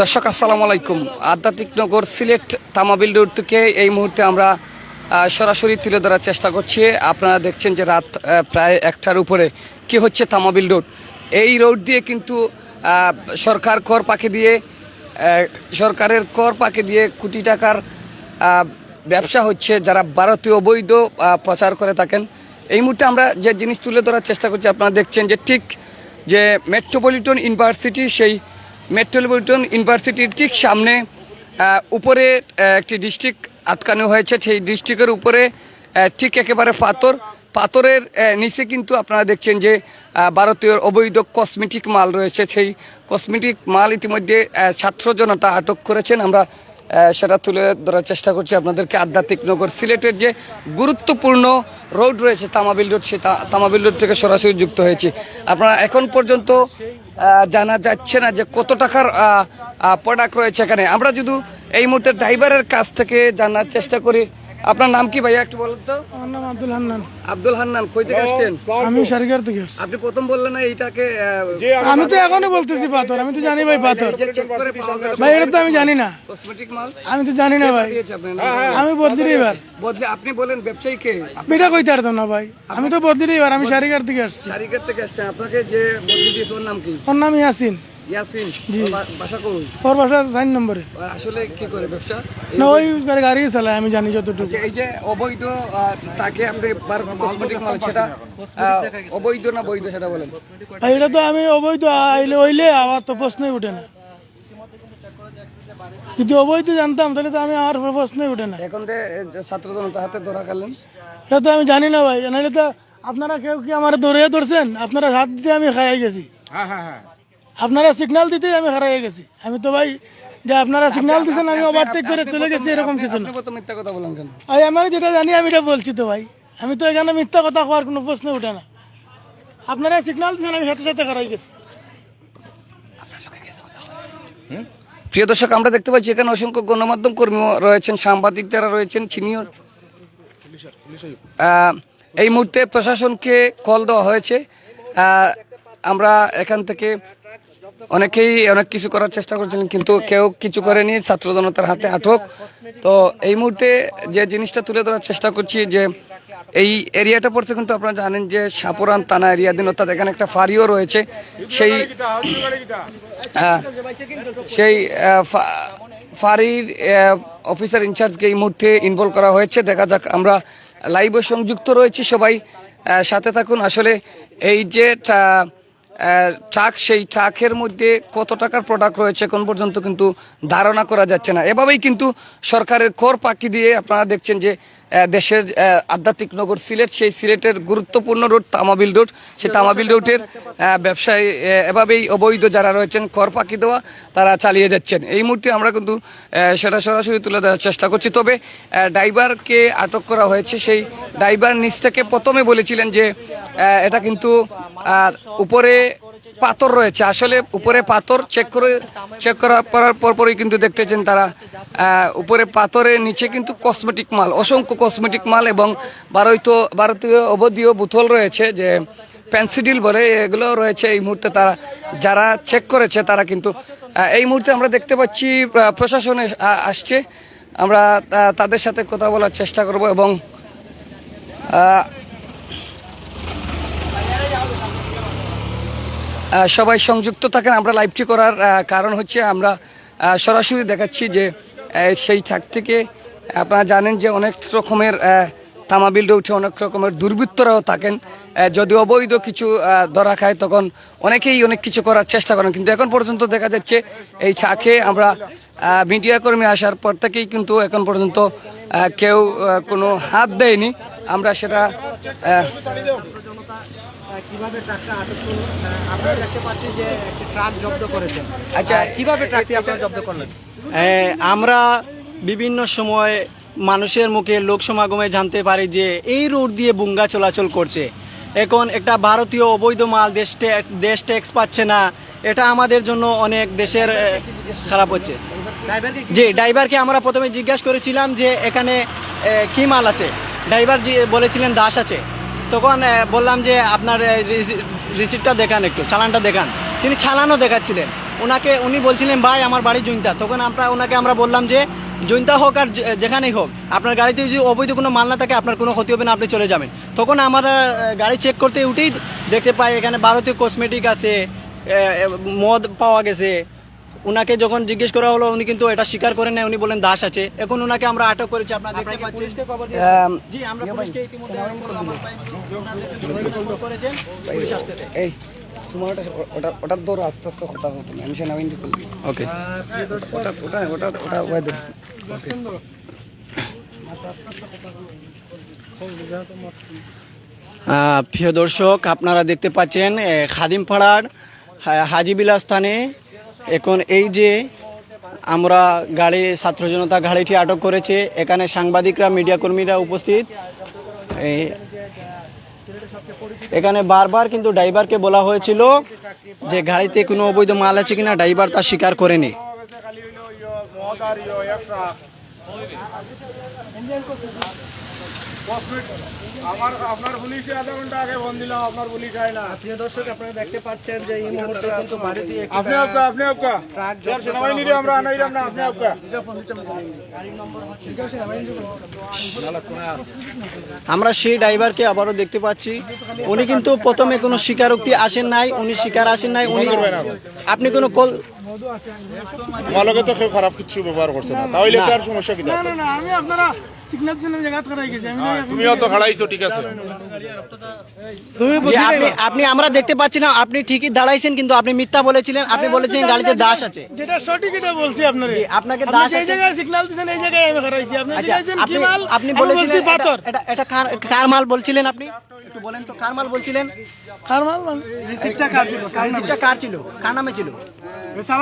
দর্শক, আসসালামু আলাইকুম। আধ্যাত্মিক নগর সিলেট তামাবিল রোড থেকে এই মুহূর্তে আমরা সরাসরি তুলে ধরার চেষ্টা করছি। আপনারা দেখছেন যে রাত প্রায় একটার উপরে কি হচ্ছে তামাবিল রোড। এই রোড দিয়ে কিন্তু সরকার কর পাকে দিয়ে সরকারের কর পাকে দিয়ে কোটি টাকার ব্যবসা হচ্ছে। যারা ভারতীয় অবৈধ প্রচার করে থাকেন, এই মুহূর্তে আমরা যে জিনিস তুলে ধরার চেষ্টা করছি, আপনারা দেখছেন যে ঠিক যে মেট্রোপলিটন ইউনিভার্সিটি সেই মেট্রোপলিটন ইউনিভার্সিটির ঠিক সামনে উপরে একটি ডিস্ট্রিক্ট আটকানো হয়েছে। সেই ডিস্ট্রিক্টের উপরে ঠিক একেবারে পাথর। পাথরের নিচে কিন্তু আপনারা দেখছেন যে ভারতীয় অবৈধ কসমেটিক মাল রয়েছে। সেই কসমেটিক মাল ইতিমধ্যে ছাত্র জনতা আটক করেছেন। আমরা সেটা তুলে ধরার চেষ্টা করছি আপনাদেরকে। আধ্যাত্মিক নগর সিলেটের যে গুরুত্বপূর্ণ রোড রয়েছে, তামাবিল রোড, সে তামাবিল রোড থেকে সরাসরি যুক্ত হয়েছে। আপনারা এখন পর্যন্ত জানা যাচ্ছে না যে কত টাকার প্রোডাক্ট রয়েছে এখানে। আমরা যদি এই মুহূর্তে ড্রাইভারের কাছ থেকে জানার চেষ্টা করি আপনার নাম কি ভাইয়া একটু বলুন তো? আমার নাম আব্দুল হান্নান। আব্দুল হান্নান কই থেকে আসছেন? আমি সারিগার থেকে আসছি। আপনি প্রথম বললেন না এইটাকে আমি তো এখনই বলতেছি পাথর আমি তো জানি ভাই পাথর। ভাই এটা তো আমি জানি না। কসমেটিক মাল। আমি তো জানি না ভাই। দিয়েছে আপনার। আমি বদলি এবার। বদলে আপনি বলেন ব্যবসায়ীকে এটা কইতে পারতাম না ভাই। আমি তো বদলি এবার আমি সারিগার থেকে আসছি। শারিকের থেকে আসছেন। আপনাকে যে বদলি দিয়েছে ওর নাম কি? ওর নাম ইয়াসিন। ইয়াসিন বাসা কই? ওর বাসা সাইন নম্বরে। আসলে কি করে ব্যবসা? না ওই গাড়ি চালায় আমি জানি যতটুকু। যে এই যে অবৈধ তাকে আপনি ভারত কসমেটিক মাল সেটা অবৈধ না বৈধ সেটা বলেন। এটা তো আমি অবৈধ আইলে হইলে আমার তো প্রশ্নই উঠে না। যদি অবৈধ জানতাম তাহলে তো আমি আমার প্রশ্নই উঠে না। এখন ছাত্র জনতা হাতে ধরা গেলেন এটা তো আমি জানি না ভাই নাহলে তো আপনারা কেউ কি আমার দৌড়ে ধরছেন? আপনারা হাত দিতে আমি খাইয়ে গেছি। আপনারা সিগন্যাল দিতেই আমি হারাই গেছি। আমি তো ভাই যে আপনারা সিগন্যাল দিচ্ছেন আমি ওভারটেক করে চলে গেছি এরকম কিছু না। আপনি মিথ্যা কথা বলেন কেন? ভাই আমার যেটা জানি আমি এটা বলছি তো ভাই। আমি তো এখানে মিথ্যা কথা হওয়ার কোনো প্রশ্ন উঠে না। আপনারা সিগন্যাল দিচ্ছেন আমি সাথে সাথে হারাই গেছি। প্রিয় দর্শক আমরা দেখতে পাচ্ছি এখানে অসংখ্য গণমাধ্যম কর্মী রয়েছেন সাংবাদিক যারা রয়েছেন সিনিয়র। এই মুহূর্তে প্রশাসনকে কল দেওয়া হয়েছে। আমরা এখান থেকে অনেকেই অনেক কিছু করার চেষ্টা করছিলেন কিন্তু কেউ কিছু করেনি ছাত্র জনতার হাতে আটক। তো এই মুহূর্তে যে জিনিসটা তুলে ধরার চেষ্টা করছি যে এই এরিয়াটা পড়ছে কিন্তু আপনারা জানেন যে সাপুরান থানা এরিয়াদিন অর্থাৎ এখানে একটা ফাঁড়িও রয়েছে। সেই সেই আহ, ফা- ফাঁড়ির অফিসার ইনচার্জকে এই মুহূর্তে ইনভলভ করা হয়েছে। দেখা যাক আমরা লাইভে সংযুক্ত রয়েছি সবাই সাথে থাকুন। আসলে এই যে ট্রাক, সেই ট্রাকের মধ্যে কত টাকার প্রোডাক্ট রয়েছে এখন পর্যন্ত কিন্তু ধারণা করা যাচ্ছে না। এভাবেই কিন্তু সরকারের কর পাকি দিয়ে আপনারা দেখছেন যে দেশের আধ্যাত্মিক নগর সিলেট, সেই সিলেটের গুরুত্বপূর্ণ রোড, তামাবিল রোড। সেই তামাবিল রোডের ব্যবসায়ী এভাবেই অবৈধ যারা রয়েছেন, কর পাকি দেওয়া তারা চালিয়ে যাচ্ছেন। এই মুহূর্তে আমরা কিন্তু সেটা সরাসরি তুলে দেওয়ার চেষ্টা করছি। তবে ড্রাইভারকে আটক করা হয়েছে। সেই ড্রাইভার নিচ থেকে প্রথমে বলেছিলেন যে এটা কিন্তু উপরে পাথর রয়েছে। আসলে উপরে পাথর চেক করে চেক করার করার পরপরই কিন্তু দেখতেছেন তারা উপরে পাথরের নিচে কিন্তু কসমেটিক মাল, অসংখ্য কসমেটিক মাল এবং ভারতীয় ভারতীয় অবধীয় বোতল রয়েছে যে পেন্সিডিল বলে এগুলো রয়েছে। এই মুহূর্তে তারা, যারা চেক করেছে তারা কিন্তু এই মুহূর্তে আমরা দেখতে পাচ্ছি প্রশাসন আসছে। আমরা তাদের সাথে কথা বলার চেষ্টা করব এবং আহ, আহ, সবাই সংযুক্ত থাকেন। আমরা লাইভটি করার কারণ হচ্ছে আমরা সরাসরি দেখাচ্ছি যে সেই থাক থেকে আপনারা জানেন যে অনেক রকমের তামাবিল উঠে অনেক রকমের দুর্বৃত্তরাও থাকেন। যদি অবৈধ কিছু ধরা খায়, তখন অনেকেই অনেক কিছু করার চেষ্টা করেন। কিন্তু এখন পর্যন্ত দেখা যাচ্ছে, এই ছাকে আমরা মিডিয়া কর্মী আসার পর থেকেই কিন্তু এখন পর্যন্ত কেউ কোনো হাত দেয়নি। আমরা সেটা কীভাবে ট্রাকটা আটক করল? আপনারা দেখতে পাচ্ছি যে একটি ট্রাক জব্দ করেছেন আচ্ছা কীভাবে ট্রাকটি আপনারা জব্দ করলেন? আমরা বিভিন্ন সময় মানুষের মুখে লোক সমাগমে জানতে পারি যে এই রোড দিয়ে বুঙ্গা চলাচল করছে। এখন একটা ভারতীয় অবৈধ মাল দেশ দেশ ট্যাক্স পাচ্ছে না। এটা আমাদের জন্য অনেক দেশের খারাপ হচ্ছে। যে ড্রাইভারকে আমরা প্রথমে জিজ্ঞাসা করেছিলাম যে এখানে কি মাল আছে? ড্রাইভার বলেছিলেন দাস আছে। তখন বললাম যে, আপনার রিসিপ্টটা দেখান একটু, চালানটা দেখান। তিনি চালানও দেখাচ্ছিলেন। ওনাকে, উনি বলছিলেন, ভাই, আমার বাড়ি জৈন্তা। তখন আমরা, ওনাকে আমরা বললাম যে, জৈন্তা হোক আর যেখানেই হোক, আপনার গাড়িতে যদি অবৈধ কোনো মাল না থাকে, আপনার কোনো ক্ষতি হবে না, আপনি চলে যাবেন। তখন আমরা গাড়ি চেক করতে উঠেই দেখতে পাই, এখানে ভারতীয় কসমেটিক আছে মদ পাওয়া গেছে। উনাকে যখন জিজ্ঞেস করা হলো উনি কিন্তু এটা স্বীকার করেন না উনি বলেন দাস আছে। এখন উনাকে আমরা আটক করেছি। আপনারা দেখতে পাচ্ছেন? জি আমরা পুলিশকে ইতিমধ্যে করেছেন পুলিশ আসতেছে। এই তোমার ওটা ওটা ওটা দৌড় আস্তে আস্তে কথা হতো না। আমি সেনাবাহিনী করবি ওকে ওটা ওটা ওটা ওটা ওয়েদ আহ, প্রিয় দর্শক আপনারা দেখতে পাচ্ছেন খাদিমপাড়ার হাজিবিলা স্থানে এখন এই যে আমরা গাড়ি, ছাত্র জনতা গাড়িটি আটক করেছে, এখানে সাংবাদিকরা মিডিয়া কর্মীরা উপস্থিত। এখানে বারবার কিন্তু ড্রাইভারকে বলা হয়েছিল যে গাড়িতে কোনো অবৈধ মাল আছে কিনা, ড্রাইভার তা স্বীকার করেনি। আমার আপনার পুলিশে আধা ঘণ্টা আগে ফোন দিলাম আপনার পুলিশ আয় না। প্রিয় দর্শক আপনারা দেখতে পাচ্ছেন যে এই মুহূর্তে কিন্তু ভারতীয় আপনি আপকা আপনি আপকা। যার সেনাবাহিনী আমরা আনাইলাম না আপনি আপকা। আমরা সেই ড্রাইভারকে আবারও দেখতে পাচ্ছি। উনি কিন্তু প্রথমে কোনো স্বীকারোক্তি আসেন নাই উনি স্বীকার আসেন নাই উনি আপনি কোনো কল মালকে তো কেউ খারাপ কিছু ব্যবহার করছে না তাহলে কি আর সমস্যা কি না না না আমি আপনারা সিগন্যাল আমি জায়গা খারাই গেছি আমি তুমিও তো খাড়াইছো ঠিক আছে। আপনি আপনি আমরা দেখতে পাচ্ছি না আপনি ঠিকই দাঁড়াইছেন কিন্তু আপনি মিথ্যা বলেছিলেন আপনি বলেছিলেন গাড়িতে দাস আছে। যেটা সঠিক এটা বলছি আপনারে। আপনাকে দাস আছে- জায়গায় সিগন্যাল দিয়েছেন এই জায়গায় আমি খারাইছি আপনি আচ্ছা জিজ্ঞাসেন কি মাল? আপনি বলেছিলেন পাথর। এটা- এটা কার কার মাল বলছিলেন আপনি? একটু বলেন তো কার মাল বলছিলেন? কার মাল মানে? রিসিপ্টটা কার ছিল? রিসিপ্টটা কার ছিল? কার নামে ছিল?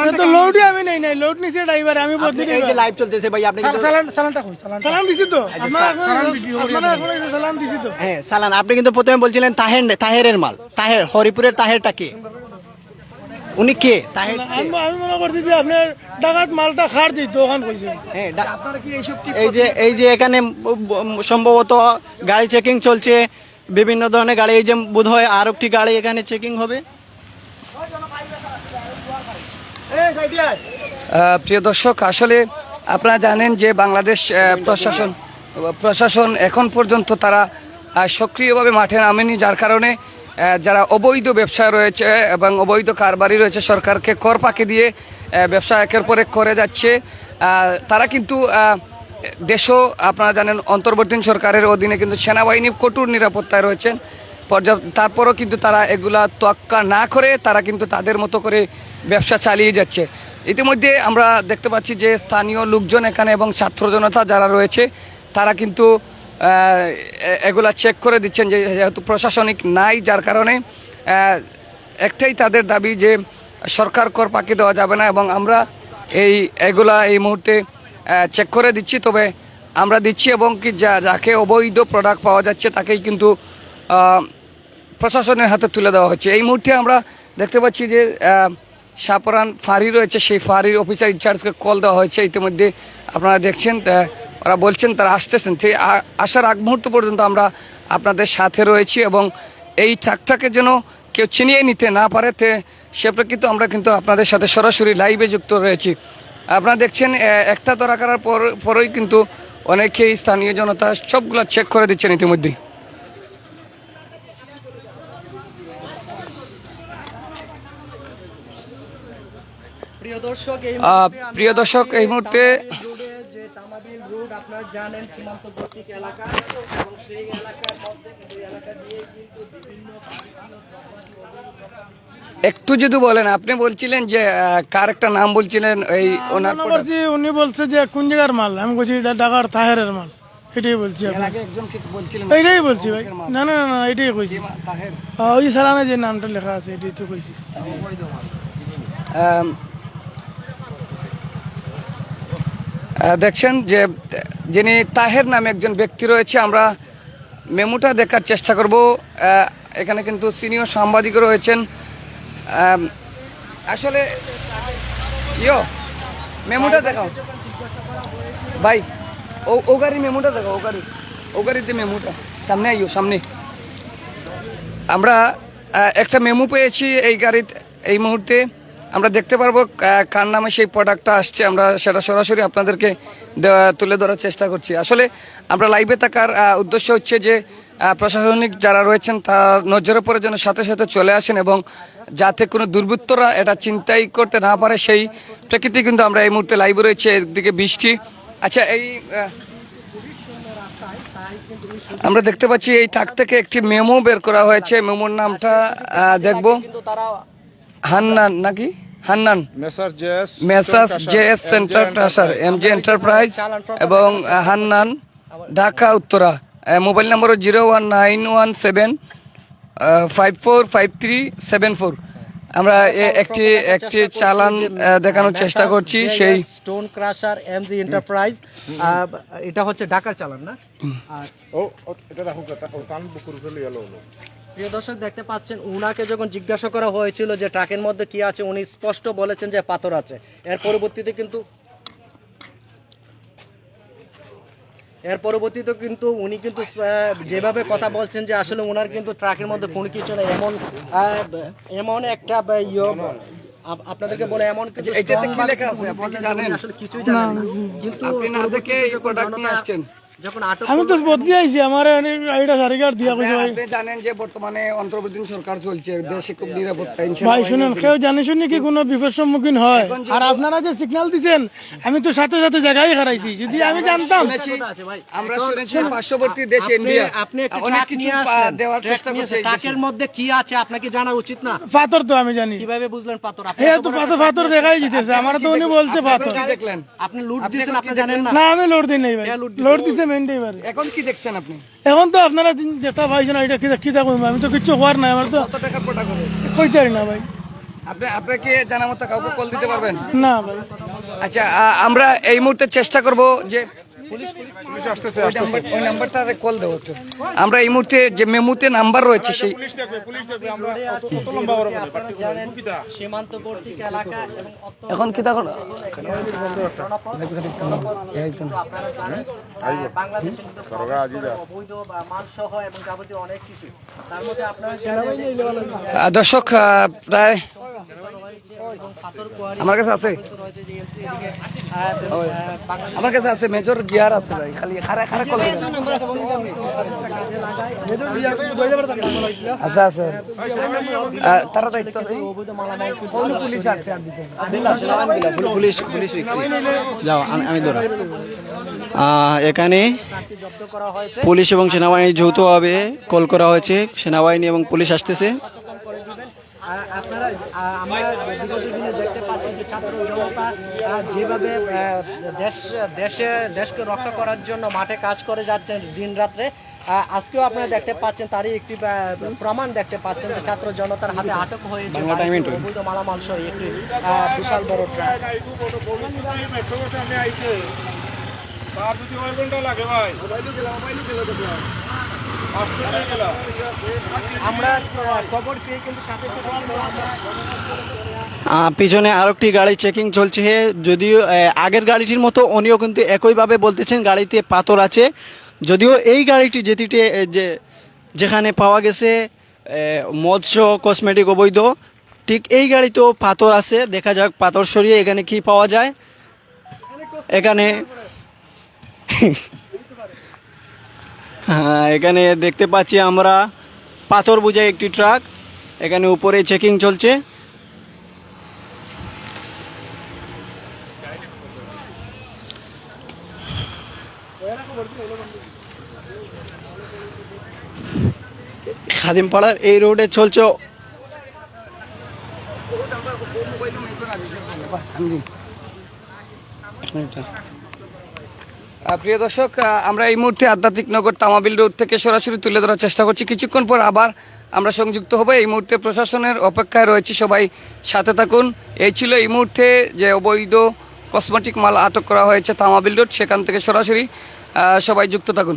এটা তো লোডই আমি নেই নাই লোড নিছে ড্রাইভার আমি বলছি এই যে লাইভ চলতেছে ভাই আপনি কিন্তু সালাম দিছি তো। আপনারা আপনারা এখন দিছি তো। হ্যাঁ সালান আপনি কিন্তু প্রথমে বলছিলেন তাহের তাহেরের মাল। তাহের হরিপুরের তাহেরটা কে? উনি কে? তাহের? আমি আমি মনে করছি যে আপনার ডাকাত মালটা খার দিত ওখান কইছে। হ্যাঁ, ডা- এই যে এই যে এখানে সম্ভবত গাড়ি চেকিং চলছে বিভিন্ন ধরনের গাড়ি এই যে বোধ হয় আর একটি গাড়ি এখানে চেকিং হবে। আহ, প্রিয় দর্শক আসলে আপনারা জানেন যে বাংলাদেশ আহ, প্রশাসন প্রশাসন এখন পর্যন্ত তারা সক্রিয়ভাবে মাঠে নামেনি, যার কারণে যারা অবৈধ ব্যবসা রয়েছে এবং অবৈধ কারবারি রয়েছে সরকারকে কর পাকি দিয়ে ব্যবসা একের পর এক করে যাচ্ছে। তারা কিন্তু দেশও আপনারা জানেন অন্তর্বর্তী সরকারের অধীনে কিন্তু সেনাবাহিনী কঠোর নিরাপত্তায় রয়েছেন। পর্যাপ্ত তারপরও কিন্তু তারা এগুলা তোয়াক্কা না করে তারা কিন্তু তাদের মতো করে ব্যবসা চালিয়ে যাচ্ছে। ইতিমধ্যে আমরা দেখতে পাচ্ছি যে স্থানীয় লোকজন এখানে এবং ছাত্র জনতা যারা রয়েছে, তারা কিন্তু এগুলা চেক করে দিচ্ছেন যে যেহেতু প্রশাসনিক নাই, যার কারণে একটাই তাদের দাবি যে সরকার কর পাকি দেওয়া যাবে না এবং আমরা এই, এগুলা এই মুহূর্তে চেক করে দিচ্ছি। তবে আমরা দিচ্ছি এবং কি যা, যাকে অবৈধ প্রোডাক্ট পাওয়া যাচ্ছে তাকেই কিন্তু প্রশাসনের হাতে তুলে দেওয়া হচ্ছে। এই মুহূর্তে আমরা দেখতে পাচ্ছি যে সাপরান ফাঁড়ি রয়েছে। সেই ফাঁড়ির অফিসার ইনচার্জকে কল দেওয়া হয়েছে। ইতিমধ্যে আপনারা দেখছেন ওরা বলছেন তারা আসতেছেন। সেই আসার আগ মুহূর্ত পর্যন্ত আমরা আপনাদের সাথে রয়েছি এবং এই ট্রাকটাকে যেন কেউ চিনিয়ে নিতে না পারে তে সে প্রেক্ষিত আমরা কিন্তু আপনাদের সাথে সরাসরি লাইভে যুক্ত রয়েছি। আপনারা দেখছেন একটা ধরা করার পর পরেই কিন্তু অনেকেই স্থানীয় জনতা সবগুলা চেক করে দিচ্ছেন ইতিমধ্যেই আহ, প্রিয় দর্শক এই মুহূর্তে যে তামাবিল রোড আপনারা জানেন সীমান্তবর্তী এলাকা এবং সেই এলাকার মধ্যে এই এলাকা দিয়ে কিন্তু বিভিন্ন একটু যদি বলেন আপনি বলছিলেন যে কার একটা নাম বলছিলেন এই ওনার মনে করছি উনি বলছে যে কোন জায়গার মাল? আমি বলছি এটা ঢাকার তাহেরের মাল। এটাই বলছি এইটাই বলছি ভাই। না না না, এটাই কইছি। তাহের। ওই সালামে যে নামটা লেখা আছে এটাই তো কইছি আম, আহ, দেখছেন যে যিনি তাহের নামে একজন ব্যক্তি রয়েছে, আমরা মেমোটা দেখার চেষ্টা করব। এখানে কিন্তু সিনিয়র সাংবাদিক রয়েছেন। আসলে, ইয়ো, মেমোটা দেখাও। ভাই, ও ও গাড়ি মেমোটা দেখাও, ও গাড়ি। ও গাড়িতে মেমোটা, সামনে আইও সামনে। আমরা একটা মেমো পেয়েছি এই গাড়িতে, এই মুহূর্তে। আমরা দেখতে পারব কার নামে সেই প্রোডাক্টটা আসছে। আমরা সেটা সরাসরি আপনাদেরকে তুলে ধরার চেষ্টা করছি। আসলে আমরা লাইভে থাকার উদ্দেশ্য হচ্ছে যে প্রশাসনিক যারা রয়েছেন, তার নজরে পড়ে যেন সাথে সাথে চলে আসেন এবং যাতে কোনো দুর্বৃত্তরা এটা চিন্তাই করতে না পারে, সেই প্রেক্ষিতে কিন্তু আমরা এই মুহূর্তে লাইভে রয়েছে একদিকে বৃষ্টি। আচ্ছা এই আমরা দেখতে পাচ্ছি এই তাক থেকে একটি মেমো বের করা হয়েছে। মেমোর নামটা দেখব। হান্নান নাকি? Hannan. Messrs JS J S centre ট্রাসার M G enterprise এবং Hannan Dhaka Uttara. Mobile number zero one nine one seven five four five three seven four. আমরা এ- একটি একটি চালান দেখানোর চেষ্টা করছি সেই স্টোন ক্রাশার এমজি এন্টারপ্রাইজ। এটা হচ্ছে ঢাকার চালান না? আর ও ও, এটা প্রিয় দর্শক দেখতে পাচ্ছেন উনাকে যখন জিজ্ঞাসা করা হয়েছিল যে ট্রাকের মধ্যে কি আছে উনি স্পষ্ট বলেছেন যে পাথর আছে। এর পরবর্তীতে কিন্তু এর পরবর্তীতে কিন্তু উনি কিন্তু যেভাবে কথা বলছেন যে আসলে ওনার কিন্তু ট্রাকের মধ্যে কোনো কিছু নেই। এমন এমন একটা ইয়ে, আপনাদেরকে বলে এমন কিছু এইটাতে কি লেখা আছে? আপনি জানেন? আসলে কিছুই জানেন কিন্তু আপনি না দেখে এই প্রোডাক্ট নিয়ে আসছেন। আমি তো বদলি আইছি আমার গাড়িটা সারি দিয়া কইছে ভাই আপনি জানেন যে বর্তমানে অন্তর্বর্তীন সরকার চলছে দেশে খুব নিরাপত্তা ভাই শুনেন কেউ জানি শুনি কি কোনো বিপদ সম্মুখীন হয়? আর আপনারা যে সিগন্যাল দিছেন আমি তো সাথে সাথে জায়গায় হারাইছি যদি আমি জানতাম আমরা শুনেছি পার্শ্ববর্তী দেশ ইন্ডিয়া আপনি অনেক কিছু নিয়ে পা- আসলেন। দেওয়ার চেষ্টা করছে আসলেন। এই দেশে। ট্রাকের মধ্যে কি আছে আপনাকে জানা উচিত না? পাথর তো আমি জানি। কীভাবে বুঝলেন পাথর? আপনি তো পাথর পাথর দেখাই দিতেছে। আমার তো উনি বলছে পাথর। দেখলেন। আপনি লুট দিয়েছেন আপনি জানেন না? না আমি লোড দিই নাই ভাই। লোড দিছে এখন কি দেখছেন আপনি? এখন তো আপনারা যেটা পাইছেন এটা কি কি দেখুন আমি তো কিচ্ছু হওয়ার নাই আমার তো কত টাকা প্রোডাক্ট হবে? কইতে না ভাই। আপনি আপনাকে জানা মতো কাউকে কল দিতে পারবেন? না ভাই। আচ্ছা আমরা এই মুহূর্তে চেষ্টা করব যে ওই নাম্বারটা কল দেবো। আমরা এই মুহূর্তে যে মেমুতে নাম্বার রয়েছে সেই সীমান্তবর্তী এলাকা এখন কি তখন কিন্তু আপনারা জানেন আহ, বাংলাদেশে কিন্তু দরগা আজি যা অবৈধ বা মালসহ এবং যাবতীয় অনেক কিছু। তার মধ্যে আপনারা জানেন যে এই আহ, দর্শক প্রায় আমার কাছে আছে। আমার কাছে আছে মেজর জিয়ার আছে ভাই, খালি কল আচ্ছা আচ্ছা। তারা দায়িত্ব। পুলিশ পুলিশ পুলিশ যাও, আমি আমি এখানে পুলিশ এবং সেনাবাহিনী যৌথভাবে কল করা হয়েছে। সেনাবাহিনী এবং পুলিশ আসতেছে সচেতন করে দিবেন আর আপনারা আমরা বিগত দিনে দেখতে পাচ্ছি যে ছাত্র জনতা যেভাবে দেশ দেশে দেশকে রক্ষা করার জন্য মাঠে কাজ করে যাচ্ছেন দিন রাত্রে আজকেও আপনারা দেখতে পাচ্ছেন তারই একটি প্রমাণ দেখতে পাচ্ছেন যে ছাত্র জনতার হাতে আটক হয়েছে অবৈধ মালামাল সহ একটি আহ, বিশাল বড় ট্রাক। তার যদি ওই ঘণ্টা লাগে ভাই। গেলা কিন্তু আমরা আহ, পিছনে আরেকটি গাড়ি চেকিং চলছে। যদিও আগের গাড়িটির মতো উনিও কিন্তু একইভাবে বলতেছেন গাড়িতে পাথর আছে। যদিও এই গাড়িটি যেটিতে যে যেখানে পাওয়া গেছে মৎস্য কসমেটিক অবৈধ ঠিক এই গাড়িতেও পাথর আছে। দেখা যাক পাথর সরিয়ে এখানে কি পাওয়া যায়। এখানে হ্যাঁ এখানে দেখতে পাচ্ছি আমরা পাথর বোঝাই একটি ট্রাক। এখানে উপরে চেকিং চলছে। খাদিমপাড়ার এই রোডে চলছে আহ, প্রিয় দর্শক আমরা এই মুহূর্তে আধ্যাত্মিক নগর তামাবিল রোড থেকে সরাসরি তুলে ধরার চেষ্টা করছি। কিছুক্ষণ পর আবার আমরা সংযুক্ত হব। এই মুহূর্তে প্রশাসনের অপেক্ষায় রয়েছি সবাই সাথে থাকুন। এই ছিল এই মুহূর্তে যে অবৈধ কসমেটিক মাল আটক করা হয়েছে তামাবিল রোড, সেখান থেকে সরাসরি সবাই যুক্ত থাকুন।